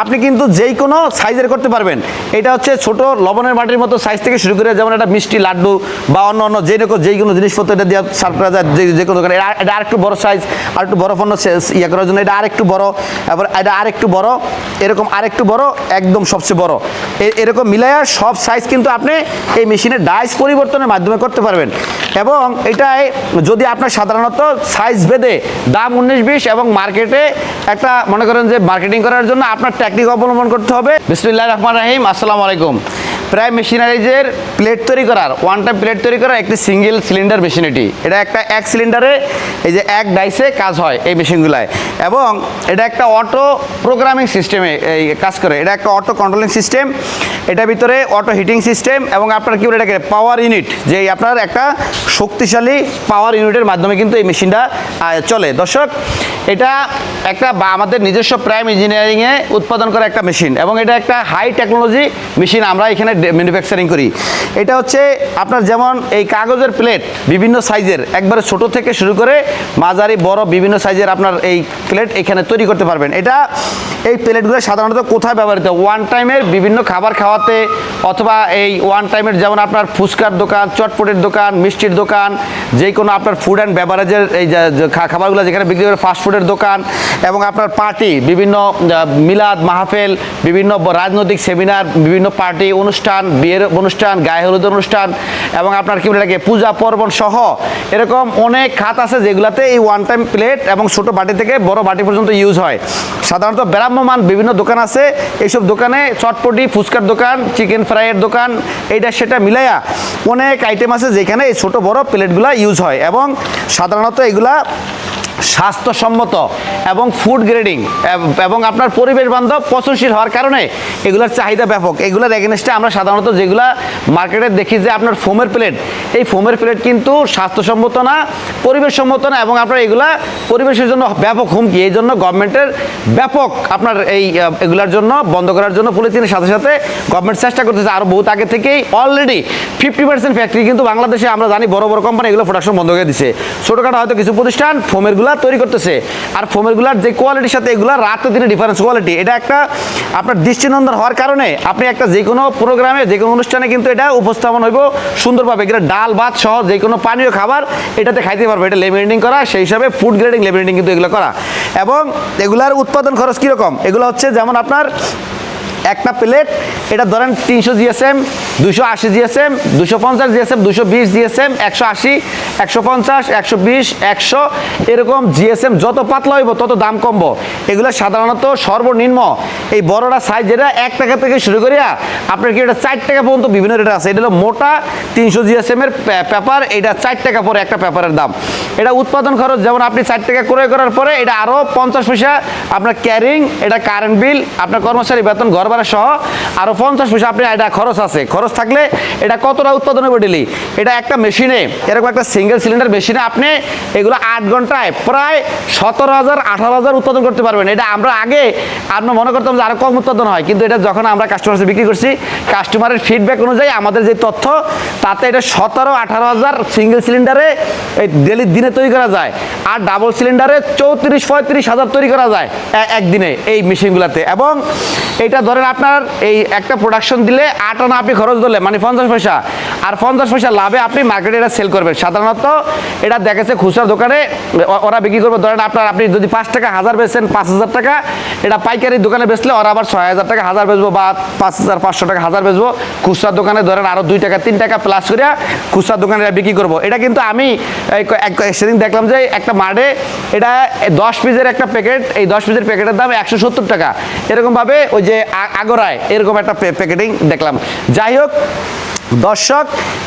আপনি কিন্তু যেই কোনো সাইজের করতে পারবেন। এটা হচ্ছে ছোট লবণের বাটির মতো সাইজ থেকে শুরু করে যেমন একটা মিষ্টি লাড্ডু বা অন্য অন্য যে কোনো যেই কোনো জিনিসপত্র এটা দিয়ে সার্ভ করা যায়, যে কোনো দোকানে। এটা এটা আরেকটু বড় সাইজ আর একটু বড় পণ্য ইয়ে করার জন্য এটা আরেকটু বড়। এবার এটা আরেকটু বড়, এরকম আরেকটু বড়, একদম সবচেয়ে বড়। এরকম মিলায়া সব সাইজ কিন্তু আপনি এই মেশিনের ডাইস পরিবর্তনের মাধ্যমে করতে পারবেন। এবং এটাই যদি আপনার সাধারণত সাইজ ভেদে দাম উনিশ বিশ এবং মার্কেটে একটা মনে করেন যে মার্কেটিং করার জন্য আপনার টেকনিক অবলম্বন করতে হবে। বিসমুল্লাহ রহমান রাহিম। আসসালামু আলাইকুম। প্রায় মেশিনারিজের প্লেট তৈরি করার ওয়ান টাইম প্লেট তৈরি করার একটি সিঙ্গেল সিলিন্ডার মেশিন এটি। এটা একটা এক সিলিন্ডারে এই যে এক ডাইসে কাজ হয় এই মেশিনগুলায় এবং এটা একটা অটো প্রোগ্রামিং সিস্টেমে এই কাজ করে। এটা একটা অটো কন্ট্রোলিং সিস্টেম এটার ভিতরে অটো হিটিং সিস্টেম এবং আপনার কি বলে এটাকে পাওয়ার ইউনিট যে আপনার একটা শক্তিশালী পাওয়ার ইউনিটের মাধ্যমে কিন্তু এই মেশিনটা চলে। দর্শক, এটা একটা বা আমাদের নিজস্ব প্রাইম ইঞ্জিনিয়ারিংয়ে উৎপাদন করা একটা মেশিন এবং এটা একটা হাই টেকনোলজি মেশিন আমরা এখানে ম্যানুফ্যাকচারিং করি। এটা হচ্ছে আপনার যেমন এই কাগজের প্লেট বিভিন্ন সাইজের একবারে ছোট থেকে শুরু করে মাঝারি, বড় বিভিন্ন সাইজের আপনার এই প্লেট এখানে তৈরি করতে পারবেন। এটা এই প্লেটগুলো সাধারণত কোথায় ব্যবহৃত? ওয়ান টাইমের বিভিন্ন খাবার খাওয়াতে অথবা এই ওয়ান টাইমের যেমন আপনার ফুচকার দোকান, চটপটের দোকান, মিষ্টির দোকান যে কোনো আপনার ফুড অ্যান্ড বেভারেজের এই খাবারগুলো যেখানে বিক্রি করে ফাস্টফুডের দোকান এবং আপনার পার্টি বিভিন্ন মিলাদ, মাহফেল, বিভিন্ন রাজনৈতিক সেমিনার বিভিন্ন পার্টি অনুষ্ঠান বিয়ের অনুষ্ঠান, গায়ে হলুদ অনুষ্ঠান এবং আপনার কি বলে লাগে পূজা পর্বণ সহ এরকম অনেক খাত আছে যেগুলাতে এই ওয়ান টাইম প্লেট এবং ছোট বাটি থেকে বড় বাটি পর্যন্ত ইউজ হয়। সাধারণত ব্রাহ্মমান বিভিন্ন দোকান আছে, এইসব দোকানে চটপটি, ফুচকার দোকান চিকেন ফ্রাইয়ের দোকান, এইটা সেটা মিলাইয়া অনেক আইটেম আছে যেখানে এই ছোট বড় প্লেটগুলা ইউজ হয় এবং সাধারণত এগুলা স্বাস্থ্যসম্মত এবং ফুড গ্রেডিং এবং আপনার পরিবেশ বান্ধব পচনশীল হওয়ার কারণে এগুলোর চাহিদা ব্যাপক। এগুলোর এগেনস্টে আমরা সাধারণত যেগুলা মার্কেটে দেখি যে আপনার ফোমের প্লেট এই ফোমের প্লেট কিন্তু স্বাস্থ্যসম্মত না পরিবেশ সম্মত না এবং আপনার এগুলা পরিবেশের জন্য ব্যাপক হুমকি। এই জন্য গভর্নমেন্টের ব্যাপক আপনার এই এগুলার জন্য বন্ধ করার জন্য পলিথিনের সাথে সাথে গভর্নমেন্ট চেষ্টা করতেছে। আরও বহুত আগে থেকেই অলরেডি ফিফটি পার্সেন্ট ফ্যাক্টরি কিন্তু বাংলাদেশে আমরা জানি বড় বড় কোম্পানি এগুলো প্রোডাকশন বন্ধ করে দিছে। ছোটোখাটো হয়তো কিছু প্রতিষ্ঠান ফোমেরগুলা তৈরি করতেছে। আর ফোমেরগুলার যে কোয়ালিটির সাথে এগুলা রাতে দিনে ডিফারেন্স কোয়ালিটি এটা একটা আপনার দৃষ্টিনন্দন হওয়ার কারণে আপনি একটা যে কোনো প্রোগ্রামে যে কোনো অনুষ্ঠানে কিন্তু এটা উপস্থাপন হইব সুন্দরভাবে। এটা ডাল, ভাত সহ যে কোনো পানীয় খাবার এটাতে খাইতে পারবে। এটা লেমিনেটিং করা, সেই হিসাবে ফুড গ্রেডিং লেমিনেটিং কিন্তু এগুলো করা। এবং এগুলার উৎপাদন খরচ কীরকম? এগুলো হচ্ছে যেমন আপনার একটা প্লেট, এটা ধরেন তিনশো জিএসএম, দুশো আশি জিএসএম, দুশো পঞ্চাশ জিএসএম, দুশো বিশ জিএসএম, একশো আশি, একশো পঞ্চাশ, একশো বিশ, একশো, এরকম জিএসএম যত পাতলা হইব, তত দাম কমবো। এগুলো সাধারণত সর্বনিম্ন এই বড়টা সাইজ যেটা, এক টাকা থেকে শুরু করিয়া আপনার কি এটা চার টাকা পর্যন্ত বিভিন্ন রেট আছে। এটা হলো মোটা তিনশো জিএসএম এর পেপার এটা চার টাকা পরে একটা পেপারের দাম। এটা উৎপাদন খরচ, যেমন আপনি চার টাকা ক্রয় করার পরে এটা আরও পঞ্চাশ পয়সা আপনার ক্যারিং এটা কারেন্ট বিল আপনার কর্মচারী বেতন, ঘর ভাড়া সহ আরও পঞ্চাশ পয়সা আপনি এটা খরচ আছে। খরচ থাকলে এটা কতটা উৎপাদন হবে ডেলি এটা একটা মেশিনে এরকম একটা সিঙ্গেল সিলিন্ডার মেশিনে আপনি এগুলো আট ঘন্টায় প্রায় সতেরো হাজার, আঠারো হাজার উৎপাদন করতে পারবেন। এটা আমরা আগে আমরা মনে করতাম যে আরও কম উৎপাদন হয়, কিন্তু এটা যখন আমরা কাস্টমার বিক্রি করছি কাস্টমারের ফিডব্যাক অনুযায়ী আমাদের যে তথ্য, তাতে এটা সতেরো, আঠারো হাজার সিঙ্গেল সিলিন্ডারে এই ডেলি দিনে তৈরি করা যায়। আর ডাবল সিলিন্ডারে চৌত্রিশ, পঁয়ত্রিশ হাজার তৈরি করা যায় একদিনে এই মেশিনগুলোতে এবং এটা ধরেন আপনার এই একটা প্রোডাকশন দিলে আট আনা আপনি খরচ ধরলে মানে পঞ্চাশ পয়সা। আর পঞ্চাশ পয়সা লাভে আপনি মার্কেটে এটা সেল করবেন। সাধারণত এটা দেখেছে খুচরা দোকানে ওরা বিক্রি করবে। ধরেন আপনার আপনি যদি পাঁচ টাকা হাজার বেচেন, পাঁচ হাজার টাকা, এটা পাইকারি দোকানে বেচলে ওরা আবার ছয় হাজার টাকা হাজার বেচবো বা পাঁচ হাজার, পাঁচশো টাকা হাজার বেচবো। খুচরা দোকানে ধরেন আরও দুই টাকা, তিন টাকা প্লাস করে খুচরা দোকানে এটা বিক্রি করব। এটা কিন্তু আমি সেদিন দেখলাম যে একটা মাঠে এটা দশ পিসের একটা প্যাকেট এই দশ পিসের প্যাকেটের দাম একশো সত্তর টাকা। এরকমভাবে ওই যে আগরায় এরকম একটা প্যাকেটিং দেখলাম। যাই হোক, দর্শক,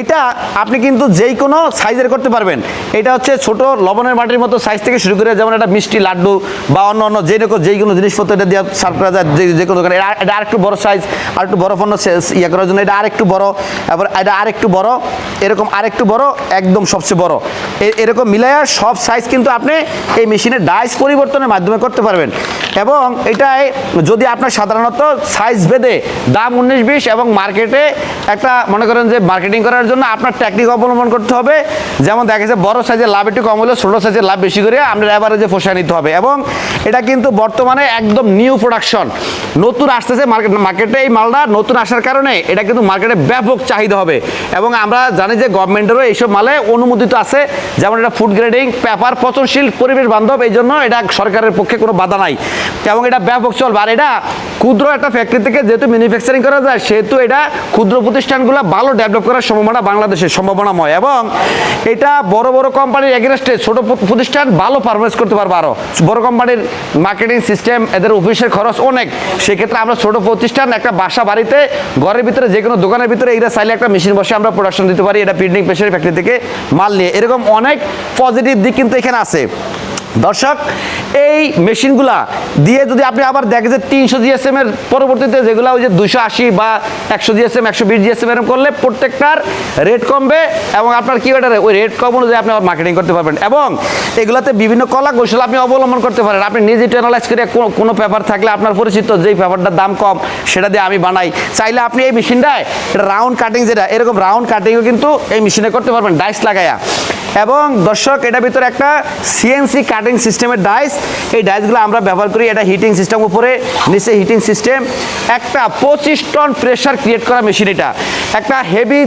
এটা আপনি কিন্তু যেই কোনো সাইজের করতে পারবেন। এটা হচ্ছে ছোট লবণের মাটির মতো সাইজ থেকে শুরু করে যেমন একটা মিষ্টি লাড্ডু বা অন্য অন্য যে রকম যেই কোনো জিনিসপত্র এটা দিয়ে সার্ভ করা যায়, যে কোনো দোকানে। এটা এটা আরেকটু বড়ো সাইজ আর একটু বড় পণ্য ইয়ে করার জন্য এটা আরেকটু বড়। তারপর এটা আরেকটু বড়। এরকম আরেকটু বড়, একদম সবচেয়ে বড়। এরকম মিলাইয়া সব সাইজ কিন্তু আপনি এই মেশিনের ডাইস পরিবর্তনের মাধ্যমে করতে পারবেন। এবং এটাই যদি আপনার সাধারণত সাইজ ভেদে দাম উনিশ, বিশ এবং মার্কেটে একটা, মনে করেন যে মার্কেটিং করার জন্য আপনার টেকনিক অবলম্বন করতে হবে। যেমন দেখা যাচ্ছে বড় সাইজের লাভ একটু কম হলে ছোটো সাইজের লাভ বেশি করে আপনার অ্যাভারেজে পোষায় নিতে হবে। এবং এটা কিন্তু বর্তমানে একদম নিউ প্রোডাকশন নতুন আসতেছে মার্কেট মার্কেটে এই মালটা নতুন আসার কারণে এটা কিন্তু মার্কেটে ব্যাপক চাহিদা হবে। এবং আমরা জানি যে গভর্নমেন্টেরও এইসব মালে অনুমোদিত আছে। যেমন এটা ফুড গ্রেডিং পেপার পচনশীল পরিবেশ বান্ধব, এই জন্য এটা সরকারের পক্ষে কোনো বাধা নাই। এবং এটা ব্যাপক চলবে। আর এটা ক্ষুদ্র একটা ফ্যাক্টরি থেকে যেহেতু ম্যানুফ্যাকচারিং করা যায়, সেহেতু এটা ক্ষুদ্র প্রতিষ্ঠানগুলো ভালো ডেভেলপ করার সম্ভাবনা বাংলাদেশের সম্ভাবনাময়। এবং এটা বড় বড় কোম্পানির এগেনস্টে ছোট প্রতিষ্ঠান ভালো পারফরমেন্স করতে পারবে আরও বড় কোম্পানির মার্কেটিং সিস্টেম এদের অফিসের খরচ অনেক। সেক্ষেত্রে আমরা ছোট প্রতিষ্ঠান, একটা বাসা, বাড়িতে, ঘরের ভিতরে যে কোনো দোকানের ভিতরে এটা চাইলে একটা মেশিন বসে আমরা প্রোডাকশন দিতে পারি। এটা প্রিন্টিং প্রেশারি ফ্যাক্টরি থেকে মাল নিয়ে। এরকম অনেক পজিটিভ দিক কিন্তু এখানে আছে। দর্শক, এই মেশিনগুলা দিয়ে যদি আপনি আবার দেখেন যে তিনশো জিএসএম এর পরবর্তীতে যেগুলো ওই যে দুশো আশি বা একশো জিএসএম, একশো বিশ জিএসএম এরকম করলে প্রত্যেকটার রেট কমবে এবং আপনার কি ওটা ওই রেট কম অনুযায়ী আপনি আবার মার্কেটিং করতে পারবেন। এবং এগুলাতে বিভিন্ন কলা কৌশল আপনি অবলম্বন করতে পারেন। আপনি নিজে অ্যানালাইজ করে কোনো- পেপার থাকলে আপনার পরিচিত যেই পেপারটার দাম কম, সেটা দিয়ে আমি বানাই। চাইলে আপনি এই মেশিনটায় রাউন্ড কাটিং যেটা, এরকম রাউন্ড কাটিংও কিন্তু এই মেশিনে করতে পারবেন ডাইস লাগায়া। এবং দর্শক, এটার ভিতরে একটা সিএনসি কাটিং সিস্টেমের ডাইস এই ডাইসগুলো আমরা ব্যবহার করি এটা হিটিং সিস্টেম উপরে, নিচে হিটিং সিস্টেম একটা পঁচিশ টন প্রেশার ক্রিয়েট করা মেশিন এটা। একটা হেভি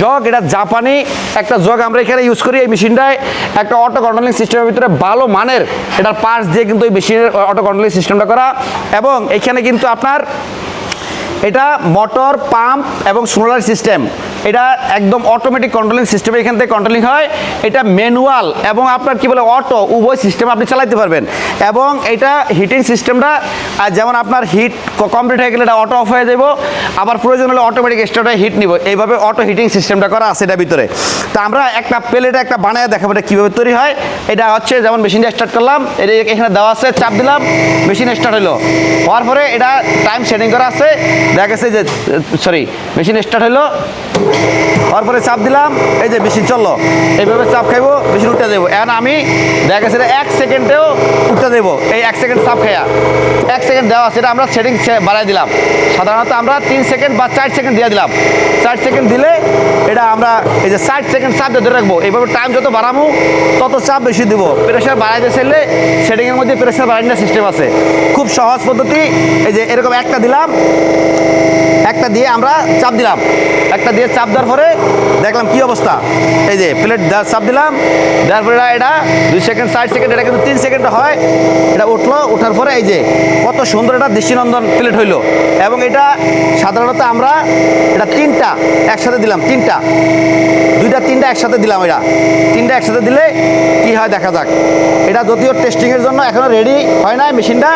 জগ এটা জাপানি একটা জগ আমরা এখানে ইউজ করি এই মেশিনটায় একটা অটো কন্ট্রোলিং সিস্টেমের ভিতরে ভালো মানের এটার পার্টস দিয়ে কিন্তু এই মেশিনের অটো কন্ট্রোলিং সিস্টেমটা করা। এবং এখানে কিন্তু আপনার এটা মোটর পাম্প এবং সোলার সিস্টেম এটা একদম অটোমেটিক কন্ট্রোলিং সিস্টেমে এখান থেকে কন্ট্রোলিং হয়। এটা ম্যানুয়াল এবং আপনার কি বলে অটো উভয় সিস্টেম আপনি চালাতে পারবেন। এবং এটা হিটিং সিস্টেমটা আর যেমন আপনার হিট কমপ্লিট হয়ে গেলে এটা অটো অফ হয়ে যাব আবার প্রয়োজন হলে অটোমেটিক এক্সট্রাটা হিট নিব। এইভাবে অটো হিটিং সিস্টেমটা করা আছে এটার ভিতরে। তো আমরা একটা প্লেটে একটা বানায় দেখাবো এটা কীভাবে তৈরি হয়। এটা হচ্ছে যেমন মেশিনটা স্টার্ট করলাম, এটা এখানে দেওয়া আছে, চাপ দিলাম মেশিন স্টার্ট হলো হওয়ার পরে এটা টাইম সেটিং করা আছে। দেখা গেছে যে সরি মেশিন স্টার্ট হলো হওয়ার পরে চাপ দিলাম, এই যে মেশিন চলল। এইভাবে চাপ খাইবো, মেশিন উঠে দেবো। এখন আমি দেখা গেছে এক সেকেন্ডেও উঠে দেবো। এই এক সেকেন্ড চাপ খাইয়া। এক সেকেন্ড দেওয়া সেটা আমরা সেটিং বাড়াই দিলাম। সাধারণত আমরা তিন সেকেন্ড বা চার সেকেন্ড দিয়ে দিলাম। চার সেকেন্ড দিলে এটা আমরা এই যে ষাট সেকেন্ড চাপ ধরে রাখব। এইভাবে টাইম যত বাড়াবো তত চাপ বেশি দিব। প্রেশার বাড়াইতে চাইলে সেটিংয়ের মধ্যে প্রেশার বাড়ানোর সিস্টেম আছে। খুব সহজ পদ্ধতি। এই যে এরকম একটা দিলাম, একটা দিয়ে আমরা চাপ দিলাম। একটা দিয়ে চাপ দেওয়ার পরে দেখলাম কি অবস্থা? এই যে প্লেট চাপ দিলাম, দেওয়ার পরে এটা দুই সেকেন্ড ষাট সেকেন্ড এটা কিন্তু তিন সেকেন্ড হয়। এটা উঠল ওঠার পরে এই যে কত সুন্দর এটা দৃষ্টিনন্দন প্লেট হইল। এবং এটা সাধারণত আমরা এটা তিনটা একসাথে দিলাম, তিনটা। দুইটা, তিনটা একসাথে দিলাম এটা। তিনটা একসাথে দিলে কি হয় দেখা যাক। এটা যদিও টেস্টিংয়ের জন্য এখনও রেডি হয় নাই মেশিনটা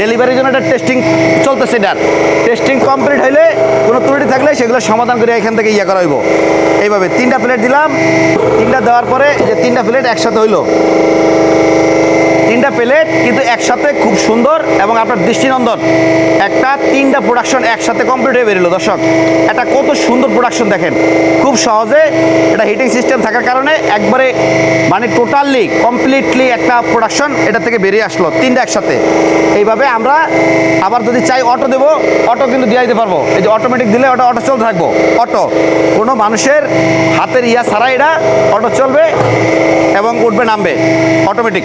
ডেলিভারির জন্য এটা টেস্টিং চলতেছে এটার। টেস্টিং কমপ্লিট হইলে কোনো ত্রুটি থাকলে সেগুলো সমাধান করে এখান থেকে ইয়ে করা হইব এইভাবে তিনটা প্লেট দিলাম। তিনটা দেওয়ার পরে যে তিনটা প্লেট একসাথে হইল। তিনটা প্লেট কিন্তু একসাথে খুব সুন্দর এবং আপনার দৃষ্টিনন্দন। একটা তিনটা প্রোডাকশন একসাথে কমপ্লিট হয়ে বেরোলো, দর্শক। এটা কত সুন্দর প্রোডাকশন দেখেন। খুব সহজে এটা হিটিং সিস্টেম থাকার কারণে একবারে মানে টোটালি কমপ্লিটলি একটা প্রোডাকশন এটা থেকে বেরিয়ে আসলো, তিনটা একসাথে। এইভাবে আমরা আবার যদি চাই অটো দেবো অটো কিন্তু দিয়ে দিতে পারব। এই যে অটোমেটিক দিলে ওটা অটো চলতে থাকব অটো কোনো মানুষের হাতের ইয়া ছাড়া এটা অটো চলবে এবং উঠবে, নামবে অটোমেটিক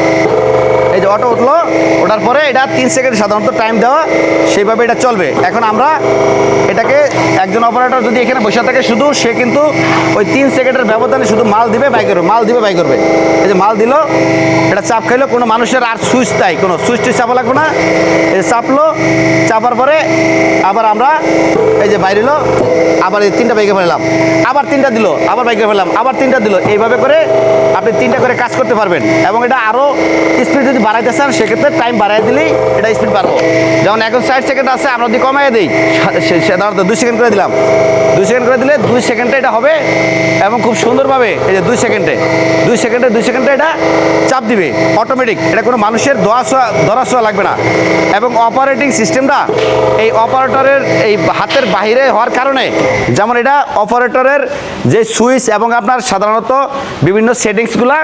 এই যে অটো উঠল, ওঠার পরে এটা তিন সেকেন্ড সাধারণত টাইম দেওয়া, সেইভাবে এটা চলবে। এখন আমরা এটাকে একজন অপারেটর যদি এখানে বসে থাকে, শুধু সে কিন্তু ওই তিন সেকেন্ডের ব্যবধানে শুধু মাল দিবে বাই করবে, মাল দিবে বাই করবে। এই যে মাল দিল, এটা চাপ খাইলো, কোনো মানুষের আর সুইচ তাই কোনো সুইচটি চাপা লাগবে না। এই যে চাপলো, চাপার পরে আবার আমরা এই যে বাইরেলো আবার এই তিনটা বাইকে ফেললাম। আবার তিনটা দিল, আবার বাইকে ফেললাম, আবার তিনটা দিল। এইভাবে করে আপনি তিনটা করে কাজ করতে পারবেন। এবং এটা আরও স্পিড যদি বাড়াইতে চান সেক্ষেত্রে টাইম বাড়াই দিলেই এটা স্পিড বাড়বো। যেমন এখন ষাট সেকেন্ড আছে, আমরা যদি কমাই দিই সাধারণত দুই সেকেন্ড করে দিলাম। দুই সেকেন্ড করে দিলে দুই সেকেন্ডে এটা হবে এবং খুব সুন্দরভাবে এই যে দুই সেকেন্ডে দুই সেকেন্ডে দুই সেকেন্ডে এটা চাপ দিবে অটোমেটিক এটা কোনো মানুষের দোয়া ছোঁয়া ধরা ছোঁয়া লাগবে না। এবং অপারেটিং সিস্টেমটা এই অপারেটরের এই হাতের বাইরে হওয়ার কারণে, যেমন এটা অপারেটরের যে সুইচ এবং আপনার সাধারণত বিভিন্ন সেটিংসগুলা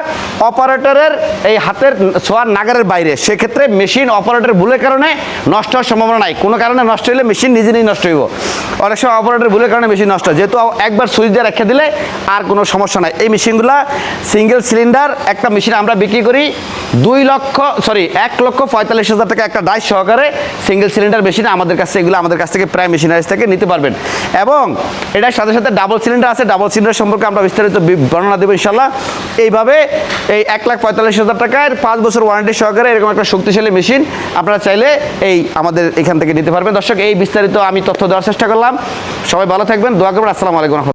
অপারেটরের এই হাতের ছোঁয়ার নাগারের বাইরে, সেক্ষেত্রে মেশিন অপারেটর ভুলের কারণে নষ্ট হওয়ার সম্ভাবনা নাই। কোনো কারণে নষ্ট হলে মেশিন নিজে নিজেই নষ্ট হইব। অনেক সময় অপারেটর ভুলের কারণে মেশিন নষ্ট যেহেতু একবার সুইচ দিয়ে রেখে দিলে আর কোনো সমস্যা নাই। এই মেশিনগুলো সিঙ্গেল সিলিন্ডার একটা মেশিন আমরা বিক্রি করি দুই লক্ষ সরি এক লক্ষ পঁয়তাল্লিশ হাজার টাকা একটা ডাইস সহকারে সিঙ্গেল সিলিন্ডার মেশিন আমাদের কাছে এগুলো আমাদের কাছ থেকে প্রায় মেশিনারিজ থেকে নিতে পারবেন। এবং এটার সাথে সাথে ডাবল সিলিন্ডার আছে। ডাবল সিলিন্ডার সম্পর্কে আমরা বিস্তারিত বর্ণনা দেবো ইনশাল্লাহ এইভাবে এই এক লাখ পঁয়তাল্লিশ হাজার টাকার পাঁচ বছর ওয়ারেন্টি সহকারে এরকম একটা শক্তিশালী মেশিন আপনারা চাইলে এই আমাদের এখান থেকে নিতে পারবেন। দর্শক, এই বিস্তারিত আমি তথ্য দেওয়ার চেষ্টা করলাম। সবাই ভালো থাকবেন, দোয়া করবেন। আসসালামু আলাইকুম।